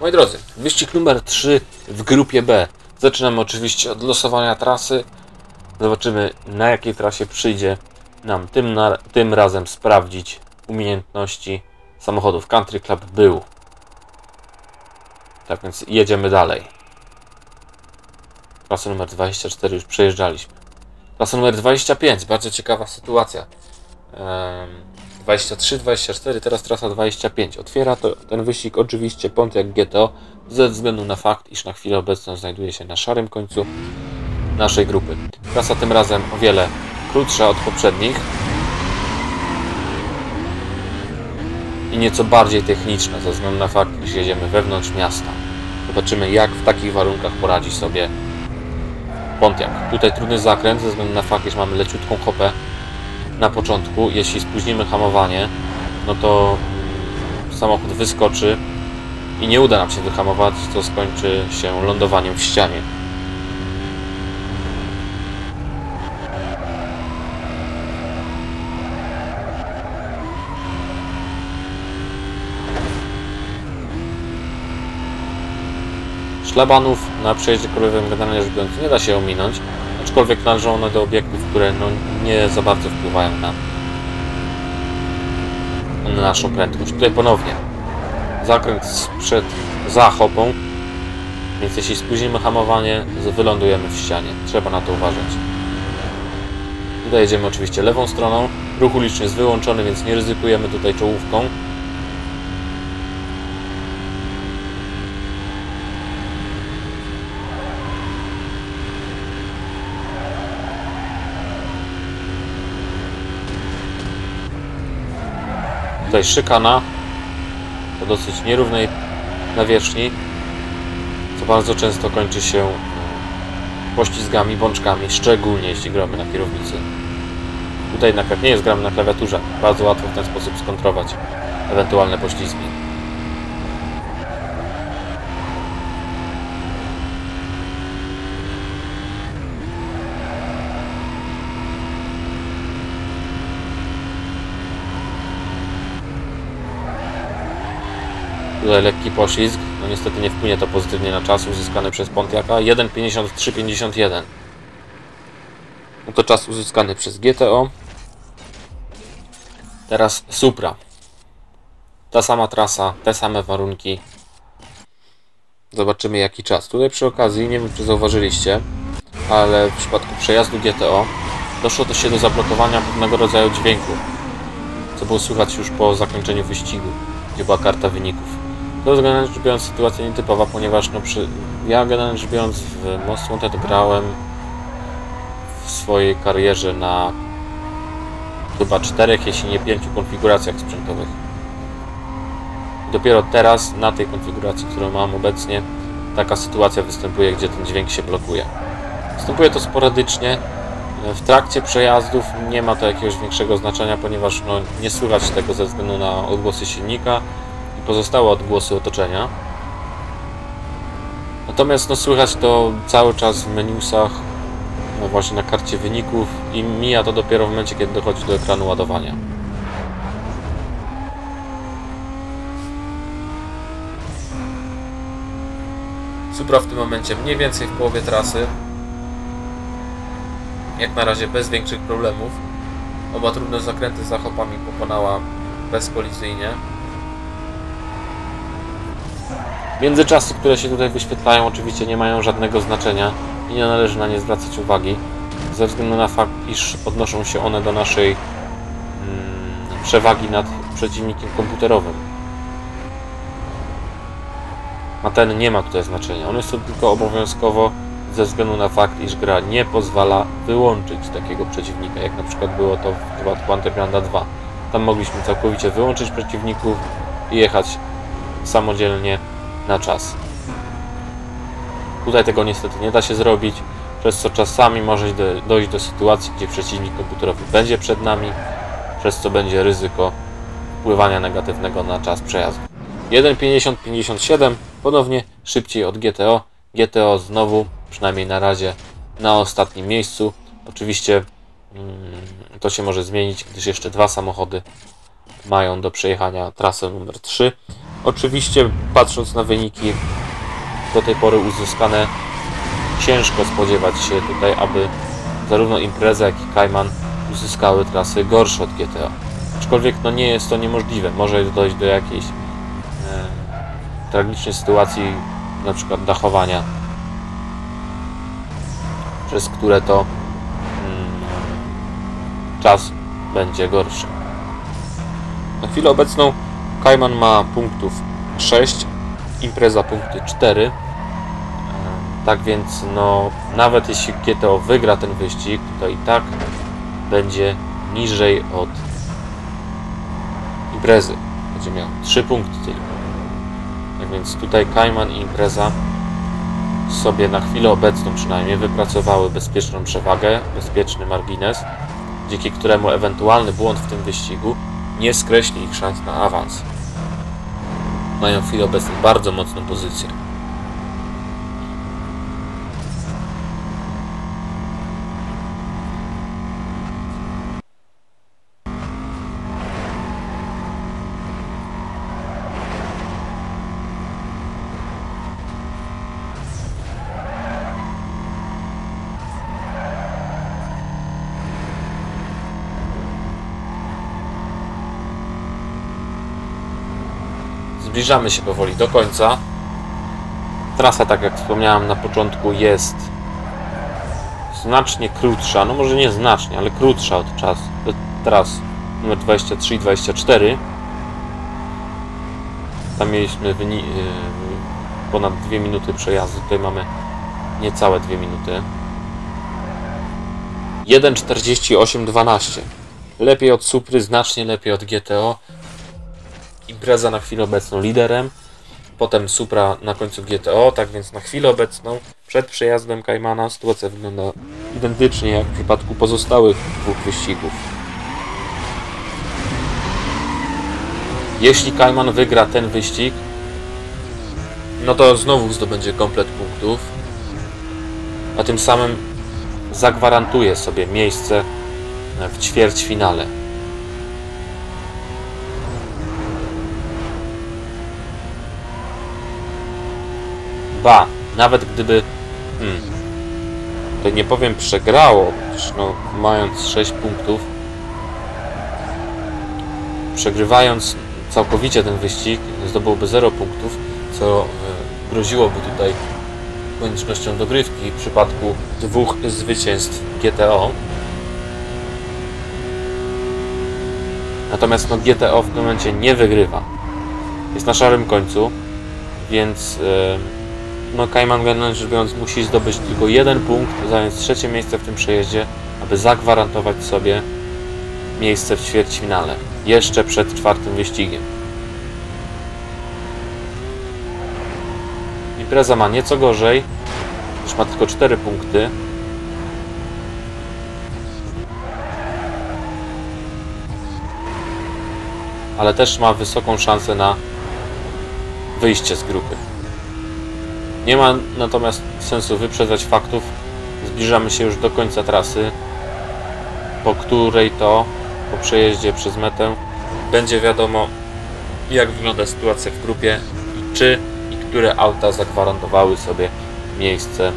Moi drodzy, wyścig numer 3 w grupie B. Zaczynamy oczywiście od losowania trasy. Zobaczymy na jakiej trasie przyjdzie nam tym, na, tym razem sprawdzić umiejętności samochodów. Country Club był. Tak więc jedziemy dalej. Trasę numer 24 już przejeżdżaliśmy. Trasa numer 25, bardzo ciekawa sytuacja. Em, 23, 24, teraz trasa 25. Otwiera to, ten wyścig oczywiście Pontiac GTO ze względu na fakt, iż na chwilę obecną znajduje się na szarym końcu naszej grupy. Trasa tym razem o wiele krótsza od poprzednich i nieco bardziej techniczna ze względu na fakt, iż jedziemy wewnątrz miasta. Zobaczymy jak w takich warunkach poradzi sobie Pontiac. Tutaj trudny zakręt ze względu na fakt, iż mamy leciutką hopę na początku. Jeśli spóźnimy hamowanie, no to samochód wyskoczy i nie uda nam się wyhamować, co skończy się lądowaniem w ścianie. Szlabanów na przejeździe kolejowym generalnie rzecz biorąc nie da się ominąć, aczkolwiek należą one do obiektów, które no, nie za bardzo wpływają na, na naszą prędkość. Tutaj ponownie zakręt sprzed za hopą, więc jeśli spóźnimy hamowanie, wylądujemy w ścianie. Trzeba na to uważać. Tutaj jedziemy oczywiście lewą stroną. Ruch uliczny jest wyłączony, więc nie ryzykujemy tutaj czołówką. Tutaj szykana po dosyć nierównej nawierzchni, co bardzo często kończy się poślizgami, bączkami, szczególnie jeśli gramy na kierownicy. Tutaj jednak jak nie jest gramy na klawiaturze, bardzo łatwo w ten sposób skontrować ewentualne poślizgi. Tutaj lekki poślizg. No niestety nie wpłynie to pozytywnie na czas uzyskany przez Pontiaca. 1.53.51. No to czas uzyskany przez GTO. Teraz Supra. Ta sama trasa, te same warunki. Zobaczymy jaki czas. Tutaj przy okazji, nie wiem czy zauważyliście, ale w przypadku przejazdu GTO doszło to się do zablokowania pewnego rodzaju dźwięku, co było słychać już po zakończeniu wyścigu, gdzie była karta wyników. To jest generalnie rzecz biorąc sytuacja nietypowa, ponieważ no przy... ja generalnie rzecz biorąc w Most Wanted grałem w swojej karierze na chyba czterech, jeśli nie pięciu konfiguracjach sprzętowych. Dopiero teraz, na tej konfiguracji, którą mam obecnie, taka sytuacja występuje, gdzie ten dźwięk się blokuje. Występuje to sporadycznie. W trakcie przejazdów nie ma to jakiegoś większego znaczenia, ponieważ no, nie słychać tego ze względu na odgłosy silnika pozostałe odgłosy otoczenia. Natomiast no, słychać to cały czas w menusach, no, właśnie na karcie wyników i mija to dopiero w momencie, kiedy dochodzi do ekranu ładowania. Supra w tym momencie mniej więcej w połowie trasy. Jak na razie bez większych problemów. Oba trudne zakręty za hopami pokonała bezkolizyjnie. Międzyczasy, które się tutaj wyświetlają, oczywiście nie mają żadnego znaczenia i nie należy na nie zwracać uwagi, ze względu na fakt, iż odnoszą się one do naszej mm, przewagi nad przeciwnikiem komputerowym. A ten nie ma tutaj znaczenia. On jest tu tylko obowiązkowo ze względu na fakt, iż gra nie pozwala wyłączyć takiego przeciwnika, jak na przykład było to w przypadku Undergrounda 2. Tam mogliśmy całkowicie wyłączyć przeciwników i jechać samodzielnie na czas. Tutaj tego niestety nie da się zrobić, przez co czasami może do- dojść do sytuacji, gdzie przeciwnik komputerowy będzie przed nami, przez co będzie ryzyko wpływania negatywnego na czas przejazdu. 1.50-57 ponownie szybciej od GTO. GTO znowu, przynajmniej na razie, na ostatnim miejscu. Oczywiście mm, to się może zmienić, gdyż jeszcze dwa samochody mają do przejechania trasę numer 3. Oczywiście, patrząc na wyniki do tej pory uzyskane, ciężko spodziewać się tutaj, aby zarówno impreza, jak i Kajman uzyskały trasy gorsze od GTA. Aczkolwiek no nie jest to niemożliwe. Może dojść do jakiejś e, tragicznej sytuacji, na przykład dachowania, przez które to mm, czas będzie gorszy. Na chwilę obecną Kajman ma punktów 6, impreza punkty 4. E, tak więc, no, nawet jeśli GTO wygra ten wyścig, to i tak będzie niżej od imprezy. Będzie miał 3 punkty tylko. Tak więc tutaj Kajman i impreza sobie na chwilę obecną przynajmniej wypracowały bezpieczną przewagę, bezpieczny margines, dzięki któremu ewentualny błąd w tym wyścigu nie skreśli ich szans na awans. Mają w chwili obecnej bardzo mocną pozycję. Zbliżamy się powoli do końca. Trasa, tak jak wspomniałem na początku, jest znacznie krótsza, no może nie znacznie, ale krótsza od czas, od tras numer 23 i 24. Tam mieliśmy yy, ponad 2 minuty przejazdu, tutaj mamy niecałe 2 minuty. 1.48.12. Lepiej od Supry, znacznie lepiej od GTO. Impreza na chwilę obecną liderem, potem Supra na końcu GTO, tak więc na chwilę obecną przed przejazdem Kaimana sytuacja wygląda identycznie jak w przypadku pozostałych dwóch wyścigów. Jeśli Kajman wygra ten wyścig, no to znowu zdobędzie komplet punktów, a tym samym zagwarantuje sobie miejsce w ćwierćfinale. Ba, nawet gdyby, hmm, to nie powiem przegrało, przecież no, mając 6 punktów, przegrywając całkowicie ten wyścig, zdobyłby 0 punktów, co e, groziłoby tutaj koniecznością dogrywki w przypadku dwóch zwycięstw GTO. Natomiast no, GTO w tym momencie nie wygrywa. Jest na szarym końcu, więc yy, no Kajman generalnie rzecz biorąc musi zdobyć tylko jeden punkt, zająć trzecie miejsce w tym przejeździe, aby zagwarantować sobie miejsce w ćwierćfinale. Jeszcze przed czwartym wyścigiem. Impreza ma nieco gorzej, już ma tylko 4 punkty. Ale też ma wysoką szansę na wyjście z grupy. Nie ma natomiast sensu wyprzedzać faktów. Zbliżamy się już do końca trasy, po której to, po przejeździe przez metę, będzie wiadomo, jak wygląda sytuacja w grupie i czy i które auta zagwarantowały sobie miejsce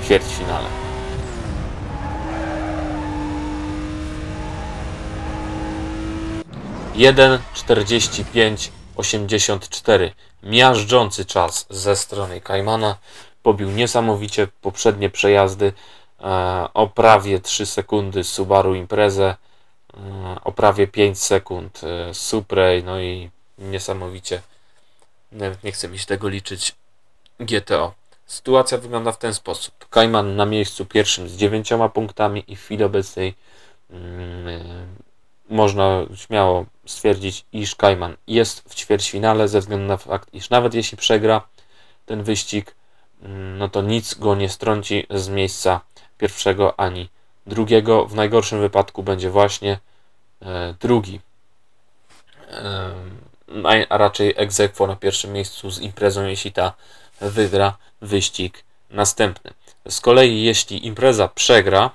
w ćwierćfinale. Jeden czterdzieści pięć 84. Miażdżący czas ze strony Kajmana. Pobił niesamowicie poprzednie przejazdy e, o prawie 3 sekundy Subaru Imprezę, e, o prawie 5 sekund e, Suprej, no i niesamowicie, nawet nie chcę mi się tego liczyć, GTO. Sytuacja wygląda w ten sposób. Kajman na miejscu pierwszym z 9 punktami i w chwili obecnej mm, można śmiało stwierdzić, iż Kajman jest w ćwierćfinale ze względu na fakt, iż nawet jeśli przegra ten wyścig, mm, no to nic go nie strąci z miejsca pierwszego ani drugiego. W najgorszym wypadku będzie właśnie e, drugi, a raczej egzekwo na pierwszym miejscu z imprezą, jeśli ta wygra wyścig następny. Z kolei jeśli impreza przegra,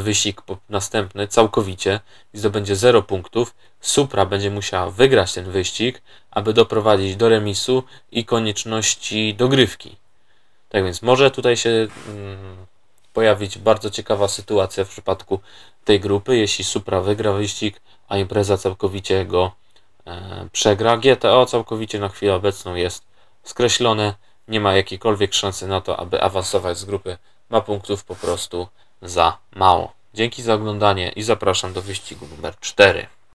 wyścig po- następny całkowicie i zdobędzie 0 punktów, Supra będzie musiała wygrać ten wyścig, aby doprowadzić do remisu i konieczności dogrywki. Tak więc może tutaj się mm, pojawić bardzo ciekawa sytuacja w przypadku tej grupy, jeśli Supra wygra wyścig, a impreza całkowicie go e, przegra. GTO całkowicie na chwilę obecną jest skreślone, nie ma jakiejkolwiek szansy na to, aby awansować z grupy, ma punktów po prostu za mało. Dzięki za oglądanie i zapraszam do wyścigu numer 4.